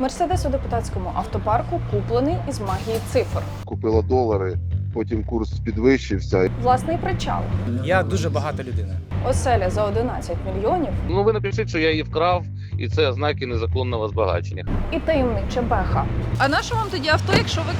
Мерседес у депутатському автопарку куплений із магії цифр. Купила долари, потім курс підвищився. Власний причал. Я дуже багата людина. Оселя за 11 мільйонів Ну ви напишіть, що я її вкрав, і це ознаки незаконного збагачення. і таємниче беха. А на що вам тоді авто, якщо ви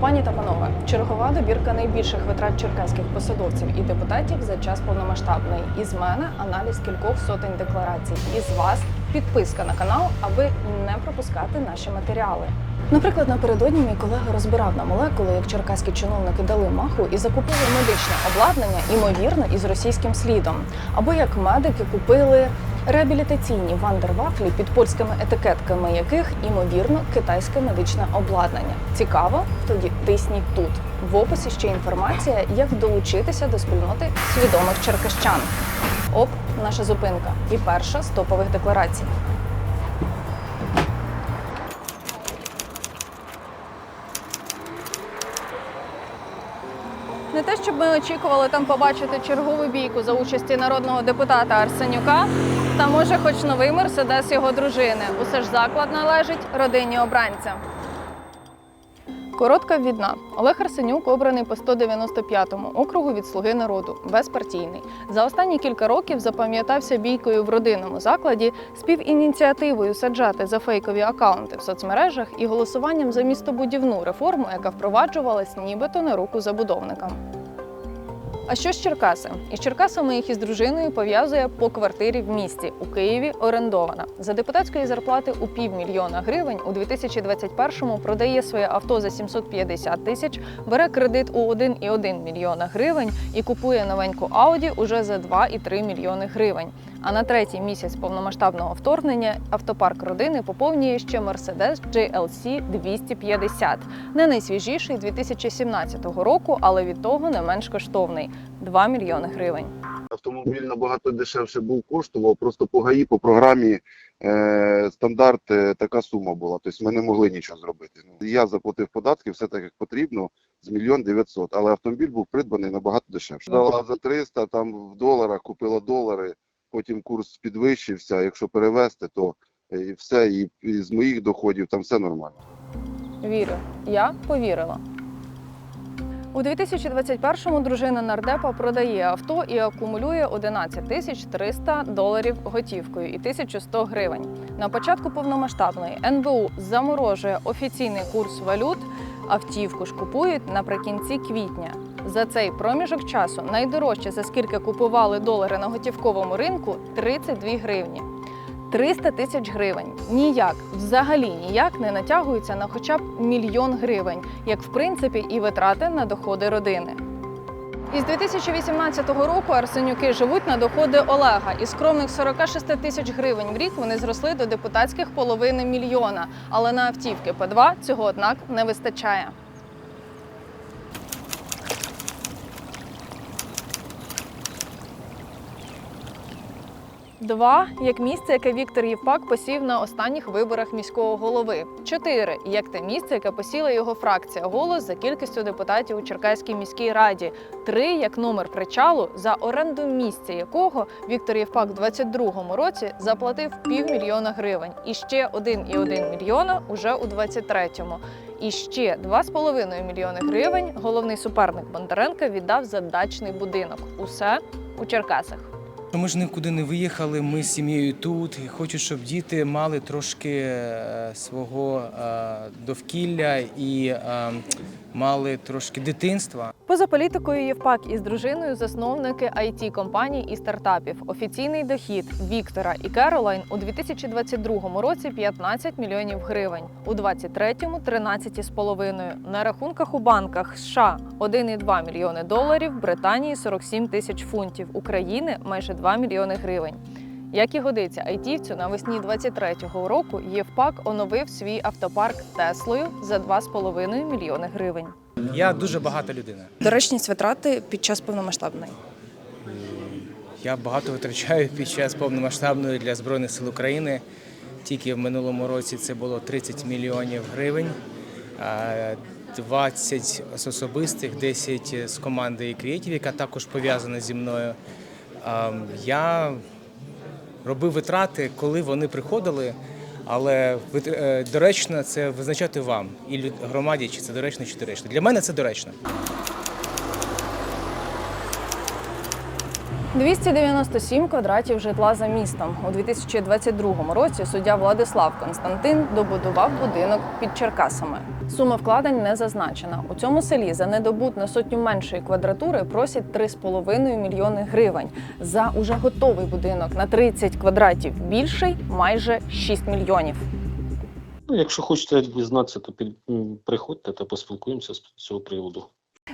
Пані та панове, чергова добірка найбільших витрат черкаських посадовців і депутатів за час повномасштабної. Із мене аналіз кількох сотень декларацій. Із вас підписка на канал, аби не пропускати наші матеріали. Наприклад, напередодні мій колега розбирав на молекули, як черкаські чиновники дали маху і закупили медичне обладнання, ймовірно, із російським слідом. Або як медики купили реабілітаційні вандервафлі під польськими етикетками, яких ймовірно китайське медичне обладнання. Цікаво? Тоді тисніть тут. В описі ще інформація, як долучитися до спільноти свідомих черкащан. Оп, наша зупинка. І перша з топових декларацій. не те, щоб ми очікували там побачити чергову бійку за участі народного депутата Арсенюка, та може, хоч новий мерседес його дружини. Усе ж заклад належить родині обранця. Коротка відна. Олег Арсенюк обраний по 195-му округу від Слуги народу, безпартійний. За останні кілька років запам'ятався бійкою в родинному закладі, співініціативою саджати за фейкові акаунти в соцмережах і голосуванням за містобудівну реформу, яка впроваджувалась нібито на руку забудовникам. А що з Черкаси? Із Черкасами їх із дружиною пов'язує по квартирі в місті у Києві орендована. За депутатської зарплати у півмільйона гривень у 2021-му продає своє авто за 750 тисяч, бере кредит у 1,1 мільйона гривень і купує новеньку Ауді уже за 2,3 мільйони гривень. А на третій місяць повномасштабного вторгнення автопарк родини поповнює ще Mercedes GLC 250. Не найсвіжіший 2017 року, але від того не менш коштовний 2 мільйони гривень. Автомобіль набагато дешевше був коштував. Просто по ГАІ, по програмі е, стандарт е, така сума була. Тобто ми не могли нічого зробити. Ну, я заплатив податки, все так як потрібно, з мільйон дев'ятсот. Але автомобіль був придбаний набагато дешевше. Дала за 300, там в доларах купила долари, потім курс підвищився. Якщо перевести, то е, і все, і, і з моїх доходів там все нормально. Вірю, я повірила. У 2021-му дружина нардепа продає авто і акумулює 11 тисяч 300 доларів готівкою і 1100 гривень. На початку повномасштабної НБУ заморожує офіційний курс валют. Автівку ж купують наприкінці квітня. За цей проміжок часу найдорожче, за скільки купували долари на готівковому ринку 32 гривні. 300 тисяч гривень ніяк, взагалі ніяк не натягуються на хоча б мільйон гривень, як в принципі і витрати на доходи родини. Із 2018 року Арсенюки живуть на доходи Олега. Із скромних 46 тисяч гривень в рік вони зросли до депутатських половини мільйона. Але на автівки П2 цього однак не вистачає. Два як місце, яке Віктор Євпак посів на останніх виборах міського голови. Чотири як те місце, яке посіла його фракція голос за кількістю депутатів у Черкаській міській раді. Три як номер причалу, за оренду місця якого Віктор Євпак в 22-му році заплатив півмільйона гривень. І ще 1,1 мільйона уже у 23-му. І ще 2,5 мільйони гривень головний суперник Бондаренка віддав за дачний будинок. Усе у Черкасах. Ну, Ми ж нікуди не виїхали, ми з сім'єю тут. Хочу, щоб діти мали трошки е, свого е, довкілля і е, мали трошки дитинства. Поза політикою Євпак із дружиною засновники it компаній і стартапів. Офіційний дохід Віктора і Керолайн у 2022 році 15 мільйонів гривень, у 2023 – 13,5. На рахунках у банках США 1,2 мільйони доларів, Британії 47 тисяч фунтів, України майже 2 мільйони гривень. Як і годиться айтівцю, навесні 23-го року Євпак оновив свій автопарк Теслою за 2,5 мільйони гривень. Я дуже багата людина. Доречність витрати під час повномасштабної. Я багато витрачаю під час повномасштабної для Збройних сил України. Тільки в минулому році це було 30 мільйонів гривень, а 20 з особистих, 10 з команди Creative, яка також пов'язана зі мною. Я робив витрати, коли вони приходили. Але е, доречно це визначати вам і громаді, чи це доречно, чи доречно. Для мене це доречно. 297 квадратів житла за містом. У 2022 році суддя Владислав Константин добудував будинок під Черкасами. Сума вкладень не зазначена. У цьому селі за недобут на сотню меншої квадратури просять 3,5 мільйони гривень. За уже готовий будинок на 30 квадратів більший майже 6 мільйонів. Ну, якщо хочете дізнатися, то під, приходьте та поспілкуємося з цього приводу.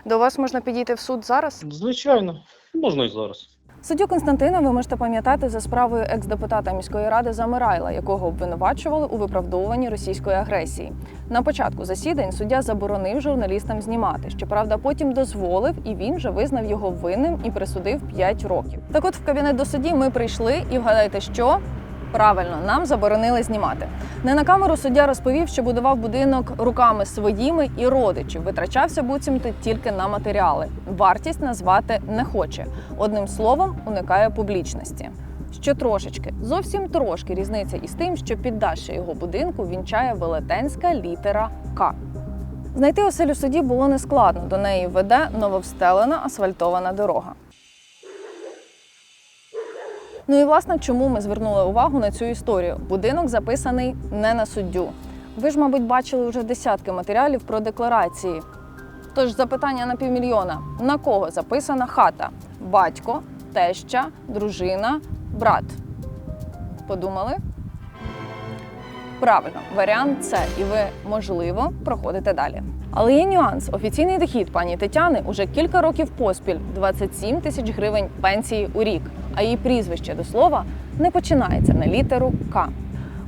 До вас можна підійти в суд зараз. Звичайно, можна і зараз. Суддю Константина ви можете пам'ятати за справою екс-депутата міської ради Замирайла, якого обвинувачували у виправдовуванні російської агресії. На початку засідань суддя заборонив журналістам знімати. Щоправда, потім дозволив, і він же визнав його винним і присудив 5 років. Так, от в кабінет до судді ми прийшли, і вгадайте, що правильно нам заборонили знімати. Не на камеру суддя розповів, що будував будинок руками своїми і родичів. Витрачався буцімто тільки на матеріали. Вартість назвати не хоче. Одним словом, уникає публічності. Що трошечки, зовсім трошки різниця із тим, що піддашся його будинку вінчає велетенська літера К. Знайти оселю судді було нескладно. До неї веде нововстелена асфальтована дорога. Ну і власне, чому ми звернули увагу на цю історію? Будинок записаний не на суддю. Ви ж, мабуть, бачили вже десятки матеріалів про декларації. Тож запитання на півмільйона: на кого записана хата? Батько, теща, дружина, брат. Подумали? Правильно, варіант С, і ви, можливо, проходите далі. Але є нюанс. Офіційний дохід пані Тетяни уже кілька років поспіль 27 тисяч гривень пенсії у рік, а її прізвище до слова не починається на літеру К.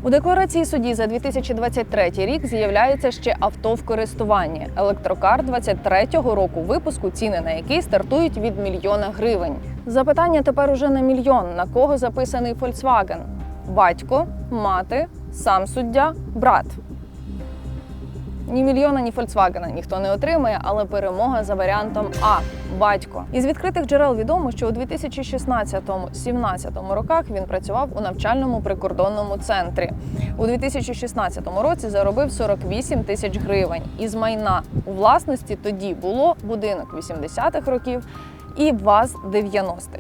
У декларації судді за 2023 рік з'являється ще авто в користуванні електрокар 23-го року випуску, ціни на який стартують від мільйона гривень. Запитання тепер уже на мільйон: на кого записаний Volkswagen? Батько, мати, сам суддя, брат. Ні мільйона, ні Фольксвагена ніхто не отримає, але перемога за варіантом А батько. Із відкритих джерел відомо, що у 2016-17 роках він працював у навчальному прикордонному центрі. У 2016 році заробив 48 тисяч гривень. Із майна у власності тоді було будинок 80-х років і ВАЗ 90-х.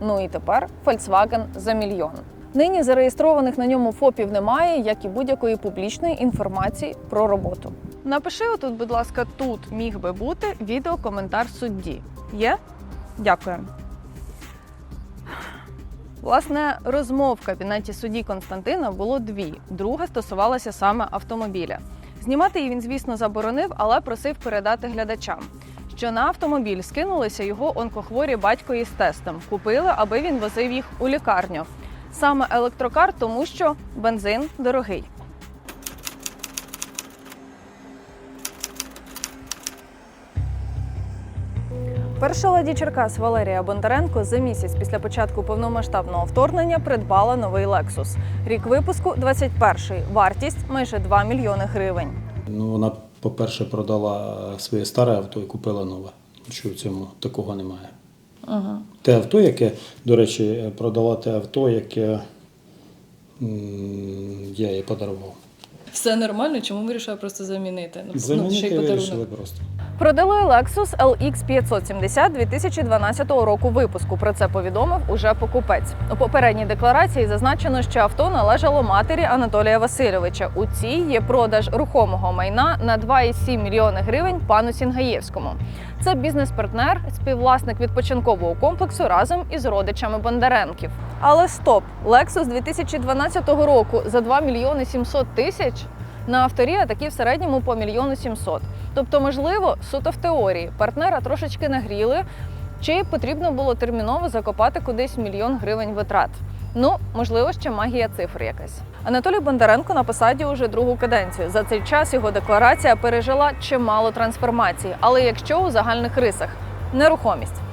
Ну і тепер Volkswagen за мільйон. Нині зареєстрованих на ньому ФОПів немає, як і будь-якої публічної інформації про роботу. Напиши отут, будь ласка, тут міг би бути відеокоментар судді. Є? Дякую. Власне, розмов в кабінеті судді Константина було дві. Друга стосувалася саме автомобіля. Знімати її він, звісно, заборонив, але просив передати глядачам, що на автомобіль скинулися його онкохворі батько із тестом. Купили, аби він возив їх у лікарню. Саме електрокар, тому що бензин дорогий. Перша леді Черкас Валерія Бондаренко за місяць після початку повномасштабного вторгнення придбала новий Lexus. Рік випуску 21-й. Вартість майже 2 мільйони гривень. Ну, вона, по-перше, продала своє старе авто і купила нове. Що в цьому такого немає. Угу. Те авто, яке, до речі, продала те авто, яке м, я їй подарував. Все нормально, чому вирішила просто замінити? Ну, ще й Замінити подарунок. вирішили просто. Продали Lexus LX 570 2012 року випуску. Про це повідомив уже покупець. У попередній декларації зазначено, що авто належало матері Анатолія Васильовича. У цій є продаж рухомого майна на 2,7 мільйони гривень пану Сінгаєвському. Це бізнес-партнер, співвласник відпочинкового комплексу разом із родичами Бондаренків. Але стоп, Lexus 2012 року за 2 мільйони 700 тисяч. На авторі а такі в середньому по мільйону 700. Тобто, можливо, суто в теорії партнера трошечки нагріли, чи потрібно було терміново закопати кудись мільйон гривень витрат. Ну, можливо, ще магія цифр якась. Анатолій Бондаренко на посаді уже другу каденцію. За цей час його декларація пережила чимало трансформацій. Але якщо у загальних рисах нерухомість.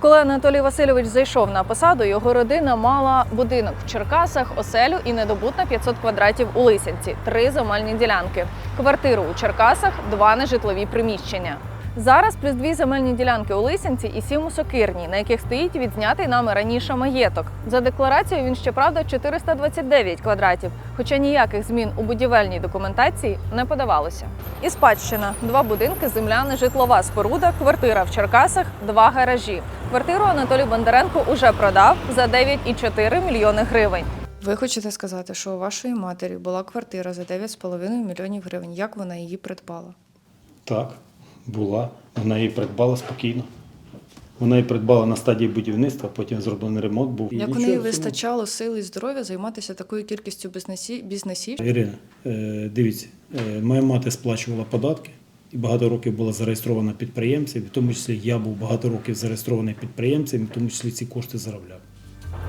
Коли Анатолій Васильович зайшов на посаду, його родина мала будинок в Черкасах, оселю і недобут на 500 квадратів у Лисянці, три земельні ділянки, квартиру у Черкасах, два нежитлові приміщення. Зараз плюс дві земельні ділянки у Лисянці і сім у Сокирній, на яких стоїть відзнятий нами раніше маєток. За декларацією він щоправда 429 квадратів, хоча ніяких змін у будівельній документації не подавалося. І спадщина: два будинки, земля, житлова споруда, квартира в Черкасах, два гаражі. Квартиру Анатолій Бондаренко уже продав за 9,4 мільйони гривень. Ви хочете сказати, що у вашої матері була квартира за 9,5 мільйонів гривень. Як вона її придбала? Так, була. Вона її придбала спокійно. Вона її придбала на стадії будівництва, потім зроблений ремонт був. І Як у неї вистачало сили і здоров'я займатися такою кількістю бізнесів? Ірина, е, дивіться, е, моя мати сплачувала податки і багато років була зареєстрована підприємцем, в тому числі я був багато років зареєстрований підприємцем, в тому числі ці кошти заробляв.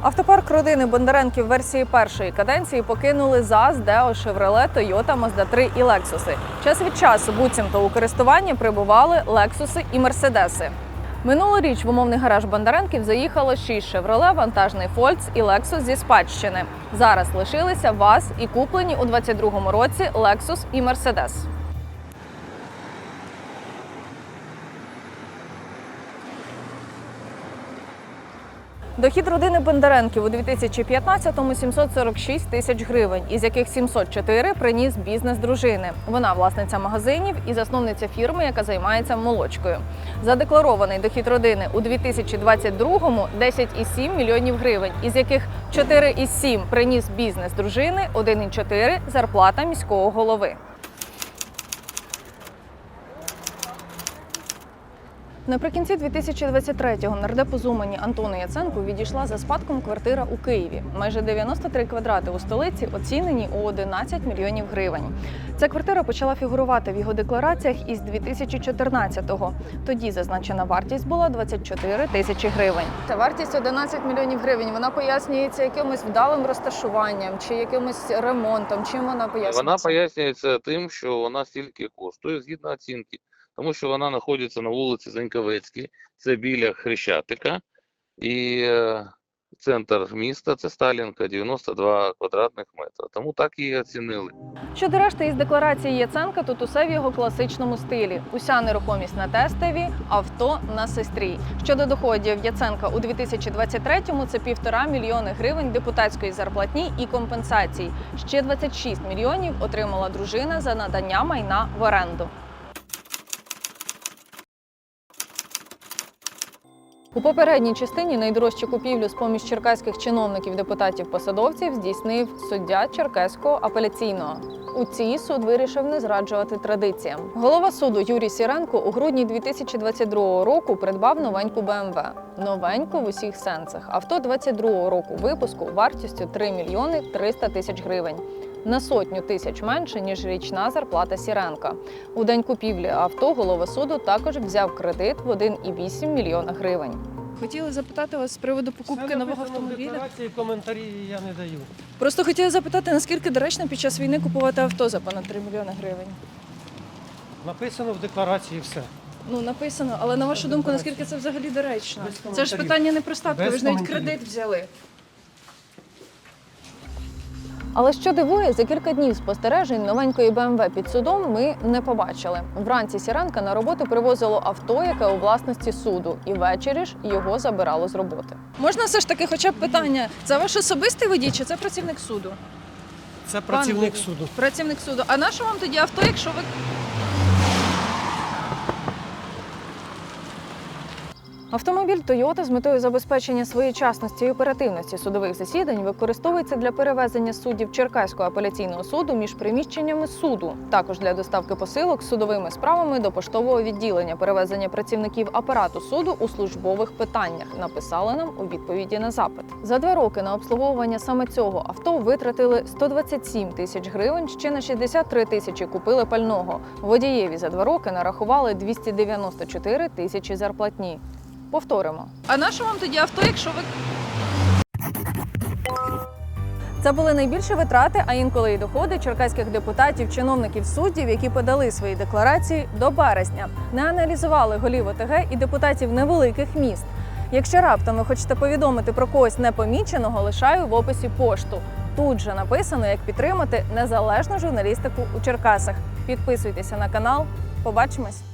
Автопарк родини Бондаренків версії першої каденції покинули ЗАЗ, Део, Шевроле, Тойота, Мазда 3 і Лексуси. Час від часу буцімто у користуванні прибували Лексуси і Мерседеси. Минулоріч в умовний гараж Бондаренків заїхало 6 Шевроле, вантажний Фольц і Лексус зі спадщини. Зараз лишилися ВАЗ і куплені у 22-му році Лексус і Мерседес. Дохід родини Бондаренків у 2015-му 746 тисяч гривень, із яких 704 приніс бізнес дружини. Вона власниця магазинів і засновниця фірми, яка займається молочкою. Задекларований дохід родини у 2022-му 10,7 мільйонів гривень, із яких 4,7 приніс бізнес дружини, 1,4 – зарплата міського голови. Наприкінці 2023-го нардепу Зумані Антону Яценку відійшла за спадком квартира у Києві. Майже 93 квадрати у столиці оцінені у 11 мільйонів гривень. Ця квартира почала фігурувати в його деклараціях із 2014-го. Тоді зазначена вартість була 24 тисячі гривень. Та вартість 11 мільйонів гривень. Вона пояснюється якимось вдалим розташуванням чи якимось ремонтом. Чим вона пояснюється? Вона пояснюється тим, що вона стільки коштує згідно оцінки, тому що вона знаходиться на вулиці Заньковецькій, це біля Хрещатика, і е, центр міста це Сталінка, 92 квадратних метри. Тому так її оцінили. Щодо решти із декларації Яценка, тут усе в його класичному стилі: уся нерухомість на тестові, авто на сестрі. Щодо доходів Яценка у 2023-му це півтора мільйони гривень депутатської зарплатні і компенсацій. Ще 26 мільйонів отримала дружина за надання майна в оренду. У попередній частині найдорожчу купівлю з поміж черкаських чиновників, депутатів, посадовців здійснив суддя Черкаського апеляційного. У цій суд вирішив не зраджувати традиціям. Голова суду Юрій Сіренко у грудні 2022 року придбав новеньку БМВ. Новеньку в усіх сенсах. Авто 22 року випуску вартістю 3 мільйони 300 тисяч гривень. На сотню тисяч менше ніж річна зарплата Сіренка. У день купівлі авто голова суду також взяв кредит в 1,8 мільйона гривень. Хотіли запитати вас з приводу покупки нового автомобіля. Декларації, коментарі я не даю. Просто хотіли запитати, наскільки доречно під час війни купувати авто за понад 3 мільйони гривень. Написано в декларації все. Ну написано, але на вашу думку, наскільки це взагалі доречно? Це ж питання не про ставку, ви ж навіть кредит взяли. Але що дивує, за кілька днів спостережень новенької БМВ під судом ми не побачили. Вранці Сіренка на роботу привозило авто, яке у власності суду, і ввечері ж його забирало з роботи. Можна все ж таки, хоча б питання: це ваш особистий водій чи це працівник суду? Це працівник Пан- суду. Працівник суду. А на що вам тоді авто, якщо ви Автомобіль Toyota з метою забезпечення своєчасності і оперативності судових засідань використовується для перевезення суддів Черкаського апеляційного суду між приміщеннями суду, також для доставки посилок судовими справами до поштового відділення, перевезення працівників апарату суду у службових питаннях. Написали нам у відповіді на запит. За два роки на обслуговування саме цього авто витратили 127 тисяч гривень. Ще на 63 тисячі купили пального. Водієві за два роки нарахували 294 тисячі зарплатні. Повторимо. а на що вам тоді авто, якщо ви Це були найбільші витрати, а інколи й доходи черкаських депутатів, чиновників, суддів, які подали свої декларації до березня. Не аналізували голів ОТГ і депутатів невеликих міст. Якщо раптом ви хочете повідомити про когось непоміченого, лишаю в описі пошту. Тут же написано, як підтримати незалежну журналістику у Черкасах. Підписуйтеся на канал. Побачимось!